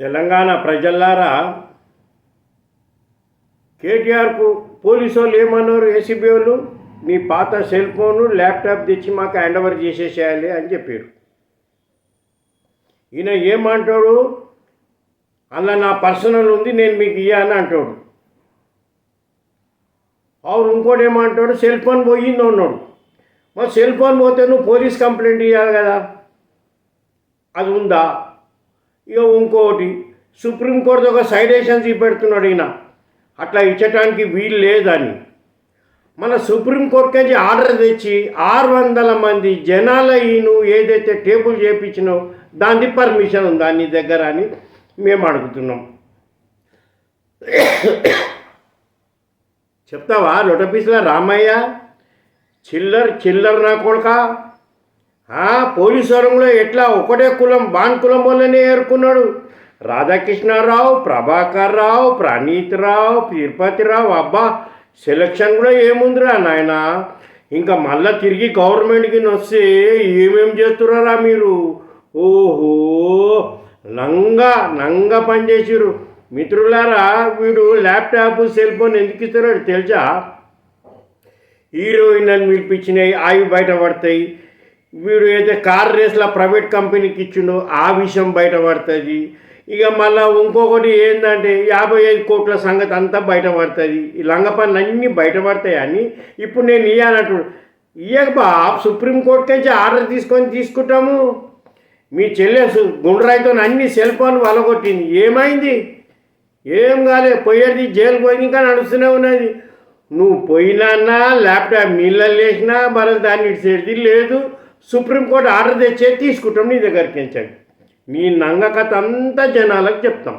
Telangana ప్రజల్లారా కేటీఆర్కు police వాళ్ళు ఏమన్నారు? ACB వాళ్ళు మీ పాత సెల్ ఫోను ల్యాప్టాప్ తెచ్చి మాకు హ్యాండ్ ఓవర్ చేసేసేయాలి అని చెప్పారు. ఈయన ఏమంటాడు? అలా నా పర్సనల్ ఉంది నేను మీకు ఇయ్యాను అంటాడు. అవును ఇంకోటి ఏమంటాడు? సెల్ ఫోన్ పోయింది అన్నాడు. మరి సెల్ ఫోన్ పోతే నువ్వు పోలీస్ కంప్లైంట్ ఇవ్వాలి కదా? అది ఉందా? ఇక ఇంకోటి సుప్రీంకోర్టు ఒక సైడేషన్స్ పెడుతున్నాడు ఈయన. అట్లా ఇచ్చటానికి వీలు లేదని. మన సుప్రీంకోర్టు నుంచి ఆర్డర్ తెచ్చి ఆరు వందల మంది జనాల ఈయన ఏదైతే టేబుల్ చేయించినో దాని పర్మిషన్ ఉందా నీ దగ్గర అని మేము అడుగుతున్నాం. చెప్తావా? లొటపీసుల రామయ్య? చిల్లర్ చిల్లర్ నా కొడుక? పోలీసు ఎట్లా ఒకటే కులం బాన్ కులం వల్లనే ఏరుకున్నాడు రాధాకృష్ణారావు ప్రభాకర్ రావు ప్రణీత్ రావు తిరుపతిరావు అబ్బా సెలక్షన్ కూడా ఏముందిరా నాయన? ఇంకా మళ్ళా తిరిగి గవర్నమెంట్కి వస్తే ఏమేం చేస్తున్నారా మీరు? ఓహో నంగా నంగా పనిచేసారు మిత్రులారా వీడు ల్యాప్టాప్ సెల్ ఫోన్ ఎందుకు ఇస్తున్నాడు తెలుసా? హీరోయిన్ అని పిలిపించినాయి అవి బయటపడతాయి వీడు అయితే కార్ రేస్లో ప్రైవేట్ కంపెనీకి ఇచ్చిండో ఆ విషయం బయటపడుతుంది. ఇక మళ్ళీ ఇంకొకటి ఏంటంటే యాభై ఐదు కోట్ల సంగతి అంతా బయటపడుతుంది. ఈ లంగ పనులు అన్నీ బయటపడతాయి అని ఇప్పుడు నేను ఇయ్యాలంటు ఇయ్యక బా సుప్రీంకోర్టుకి నుంచి ఆర్డర్ తీసుకొని తీసుకుంటాము. మీ చెల్లెసు గుండ్రాయితో అన్ని సెల్ ఫోన్ వలగొట్టింది. ఏమైంది? ఏం కాలే పోయేది జైలు పోయింది ఇంకా నడుస్తూనే ఉన్నది. నువ్వు పోయినా ల్యాప్టాప్ నీళ్ళల్లో వేసినా మరి దాన్ని ఇచ్చేది లేదు. సుప్రీంకోర్టు ఆర్డర్ తెచ్చే తీసుకుంటాం నీ దగ్గరికి ఎంచండి నీ నంగ కథ అంతా జనాలకు చెప్తాం.